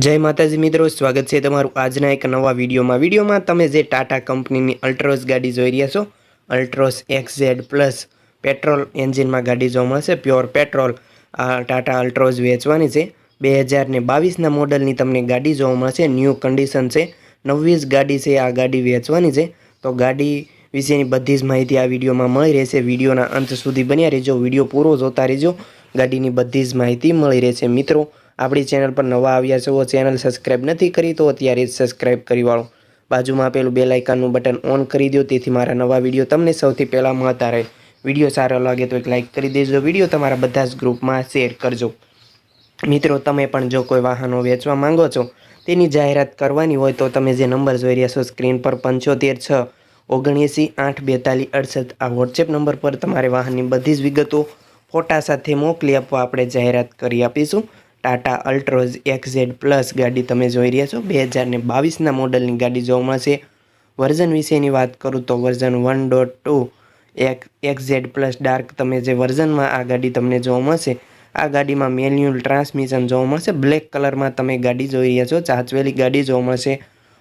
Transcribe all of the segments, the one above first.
જય માતાજી મિત્રો, સ્વાગત છે તમારું આજના એક નવા વિડીયોમાં. વિડીયોમાં તમે જે ટાટા કંપનીની અલ્ટ્રોસ ગાડી જોઈ રહ્યા છો, Altroz X Z plus petrol એન્જિનમાં ગાડી જોવા મળશે. પ્યોર પેટ્રોલ આ ટાટા અલ્ટ્રોસ વેચવાની છે. બે હજારને બાવીસના મોડલની તમને ગાડી જોવા મળશે. ન્યૂ કન્ડિશન છે. નવ્વીસ ગાડી છે, આ ગાડી વેચવાની છે. તો ગાડી વિશેની બધી જ માહિતી આ વિડીયોમાં મળી રહેશે. વિડીયોના અંત સુધી બન્યા રહેજો. વીડિયો પૂરો જોતા રહેજો. ગાડીની બધી જ માહિતી મળી રહેશે. મિત્રો આપણી ચેનલ પર નવા આવ્યા છો ચેનલ સબસ્ક્રાઈબ નથી કરી, તો અત્યારે જ સબસ્ક્રાઈબ કરી વાળો. બાજુમાં આપેલું બેલ બટન ઓન કરી દો, તેથી મારા નવા વીડિયો તમને સૌથી પહેલાં મળતા રહે. વીડિયો સારો લાગે તો એક લાઇક કરી દેજો વીડિયો તમારા બધા જ ગ્રુપમાં શેર કરજો. મિત્રો, તમે પણ જો કોઈ વાહનો વેચવા માંગો છો, તેની જાહેરાત કરવાની હોય તો તમે જે નંબર જોઈ રહ્યા છો સ્ક્રીન પર પંચોતેર છ, ઓગણએંસી, આઠ, બેતાલીસ, અડસઠ, આ વોટ્સએપ નંબર પર તમારે વાહનની બધી જ વિગતો ફોટા સાથે મોકલી આપવા આપણે જાહેરાત કરી આપીશું. ટાટા અલ્ટ્રોઝ એક્ઝેડ પ્લસ ગાડી તમે જોઈ રહ્યા છો. બે હજાર ને બાવીસના મોડલની ગાડી જોવા મળશે. વર્ઝન વિશેની વાત કરું તો વર્ઝન વન ડોટ ટુ એક એક્ઝેડ પ્લસ ડાર્ક તમે જે વર્ઝનમાં આ ગાડી તમને જોવા મળશે, આ ગાડીમાં મેન્યુઅલ ટ્રાન્સમિશન જોવા મળશે. બ્લેક કલરમાં તમે ગાડી જોઈ રહ્યા છો. ચાચવેલી ગાડી જોવા મળશે.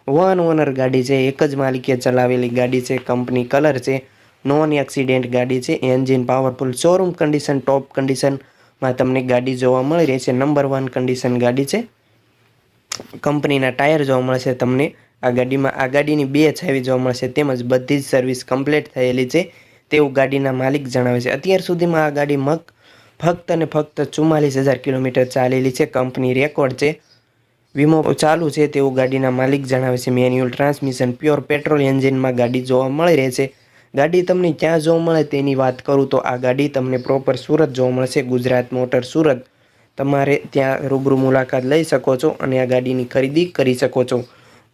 વન ઓનર ગાડી છે. એક જ માલિકે ચલાવેલી ગાડી છે. કંપની કલર છે. નોન એક્સિડેન્ટ ગાડી છે. Engine powerful. Showroom condition, top કન્ડિશનમાં તમને ગાડી જોવા મળી રહી છે. નંબર વન કન્ડિશન ગાડી છે. કંપનીના ટાયર જોવા મળશે તમને. આ ગાડીમાં, આ ગાડીની બે છાવી જોવા મળશે. તેમજ બધી જ સર્વિસ કમ્પ્લીટ થયેલી છે. તેવું ગાડીના માલિક જણાવે છે. અત્યાર સુધીમાં આ ગાડી મગ, ફક્ત અને ફક્ત ચુમ્માલીસ હજાર કિલોમીટર ચાલેલી છે. કંપની રેકોર્ડ છે. વીમો ચાલુ છે. તેવું ગાડીના માલિક જણાવે છે. મેન્યુઅલ ટ્રાન્સમિશન પ્યોર પેટ્રોલ એન્જિનમાં ગાડી જોવા મળી રહે છે. ગાડી તમને ક્યાં જોવા મળે તેની વાત કરું તો આ ગાડી તમને પ્રોપર સુરત જોવા મળશે, ગુજરાત મોટર સુરત. તમારે ત્યાં રૂબરૂ મુલાકાત લઈ શકો છો અને આ ગાડીની ખરીદી કરી શકો છો.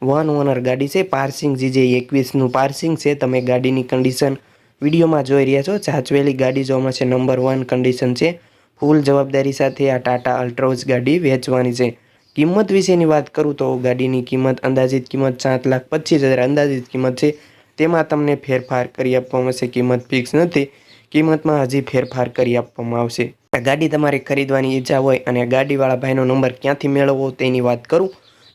વન ઓનર ગાડી છે, પાર્સિંગ જીજે એકવીસનું પાર્સિંગ છે, તમે ગાડીની કન્ડિશન વિડીયોમાં જોઈ રહ્યા છો. સાચવેલી ગાડી જોવા મળશે નંબર વન કન્ડિશન છે. ફૂલ જવાબદારી સાથે આ ટાટા અલ્ટ્રોઝ ગાડી વેચવાની છે. કિંમત વિશેની વાત કરું તો ગાડીની કિંમત અંદાજિત કિંમત સાત લાખ પચીસ હજાર અંદાજિત કિંમત છે. તેમાં તમને ફેરફાર કરી આપવામાં આવશે. કિંમત ફિક્સ નથી. કિંમતમાં હજી ફેરફાર કરી આપવામાં આવશે. ગાડી તમારે ખરીદવાની ઈચ્છા હોય અને ગાડીવાળા ભાઈનો નંબર ક્યાંથી મેળવવો તેની વાત કરું,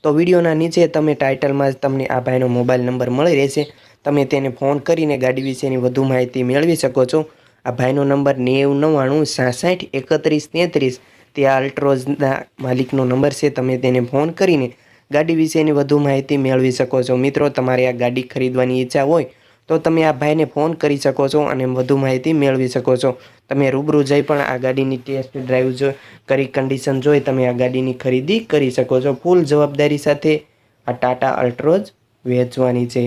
તો વિડીયોના નીચે તમે ટાઇટલમાં જ તમને આ ભાઈનો મોબાઈલ નંબર મળી રહેશે. તમે તેને ફોન કરીને ગાડી વિશેની વધુ માહિતી મેળવી શકો છો. આ ભાઈનો નંબર નેવું નવ્વાણું સાસઠ એકત્રીસ તેત્રીસ. તે આ અલ્ટ્રોઝના માલિકનો નંબર છે. તમે તેને ફોન કરીને ગાડી વિશેની વધુ માહિતી મેળવી શકો છો. મિત્રો, તમારે આ ગાડી ખરીદવાની ઈચ્છા હોય તો તમે આ ભાઈને ફોન કરી શકો છો અને વધુ માહિતી મેળવી શકો છો. તમે રૂબરૂ જઈ પણ આ ગાડીની ટેસ્ટ ડ્રાઈવ જો કરી, કન્ડિશન જોઈ તમે આ ગાડીની ખરીદી કરી શકો છો. ફૂલ જવાબદારી સાથે આ ટાટા અલ્ટ્રોજ વેચવાની છે.